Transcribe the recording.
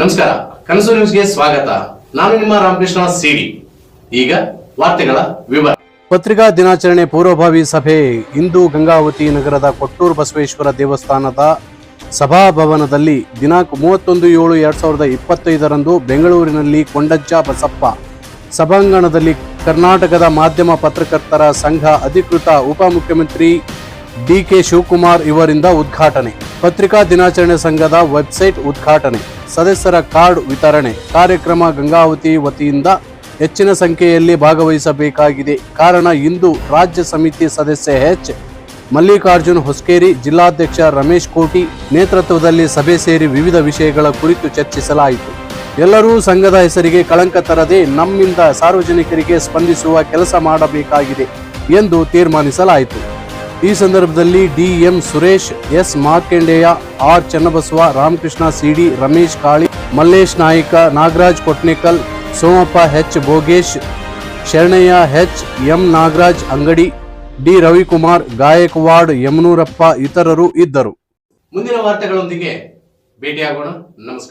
ನಮಸ್ಕಾರ, ಕನಸು ನ್ಯೂಸ್ಗೆ ಸ್ವಾಗತ. ನಾನು ನಿಮ್ಮ ರಾಮಕೃಷ್ಣ ಸಿಡಿ. ಈಗ ವಾರ್ತೆಗಳ ವಿವರ. ಪತ್ರಿಕಾ ದಿನಾಚರಣೆ ಪೂರ್ವಭಾವಿ ಸಭೆ. ಇಂದು ಗಂಗಾವತಿ ನಗರದ ಕೊಟ್ಟೂರು ಬಸವೇಶ್ವರ ದೇವಸ್ಥಾನದ ಸಭಾಭವನದಲ್ಲಿ ದಿನಾಂಕ ಮೂವತ್ತೊಂದು ಏಳು ಎರಡ್ ಸಾವಿರದ ಇಪ್ಪತ್ತೈದರಂದು ಬೆಂಗಳೂರಿನಲ್ಲಿ ಕೊಂಡಜ್ಜ ಬಸಪ್ಪ. ಸಭಾಂಗಣದಲ್ಲಿ ಕರ್ನಾಟಕದ ಮಾಧ್ಯಮ ಪತ್ರಕರ್ತರ ಸಂಘ ಅಧಿಕೃತ ಉಪಮುಖ್ಯಮಂತ್ರಿ ಡಿಕೆ ಶಿವಕುಮಾರ್ ಇವರಿಂದ ಉದ್ಘಾಟನೆ. ಪತ್ರಿಕಾ ದಿನಾಚರಣೆ ಸಂಘದ ವೆಬ್ಸೈಟ್ ಉದ್ಘಾಟನೆ. ಸದಸ್ಯರ ಕಾರ್ಡ್ ವಿತರಣೆ ಕಾರ್ಯಕ್ರಮ ಗಂಗಾವತಿ ವತಿಯಿಂದ ಹೆಚ್ಚಿನ ಸಂಖ್ಯೆಯಲ್ಲಿ ಭಾಗವಹಿಸಬೇಕಾಗಿದೆ. ಕಾರಣ ಇಂದು ರಾಜ್ಯ ಸಮಿತಿ ಸದಸ್ಯ ಎಚ್. ಮಲ್ಲಿಕಾರ್ಜುನ್ ಹೊಸ್ಕೇರಿ, ಜಿಲ್ಲಾಧ್ಯಕ್ಷ ರಮೇಶ್ ಕೋಟಿ ನೇತೃತ್ವದಲ್ಲಿ ಸಭೆ ಸೇರಿ ವಿವಿಧ ವಿಷಯಗಳ ಕುರಿತು ಚರ್ಚಿಸಲಾಯಿತು. ಎಲ್ಲರೂ ಸಂಘದ ಹೆಸರಿಗೆ ಕಳಂಕ ತರದೆ ನಮ್ಮಿಂದ ಸಾರ್ವಜನಿಕರಿಗೆ ಸ್ಪಂದಿಸುವ ಕೆಲಸ ಮಾಡಬೇಕಾಗಿದೆ ಎಂದು ತೀರ್ಮಾನಿಸಲಾಯಿತು. ಈ ಸಂದರ್ಭದಲ್ಲಿ DM Suresh, S Markandeya, R Channabasava, Ramakrishna CD, Ramesh Kali, Mallesh Nayaka, Nagaraj Kotnekal, Somappa H Bhogesh, Sharanayya H M Nagaraj Angadi, D Ravikumar Gaikwad Yamanurappa ಇತರರು ಇದ್ದರು. ಮುಂದಿನ ವಾರ್ತೆಗಳೊಂದಿಗೆ ಭೇಟಿಯಾಗೋಣ. ನಮಸ್ಕಾರ.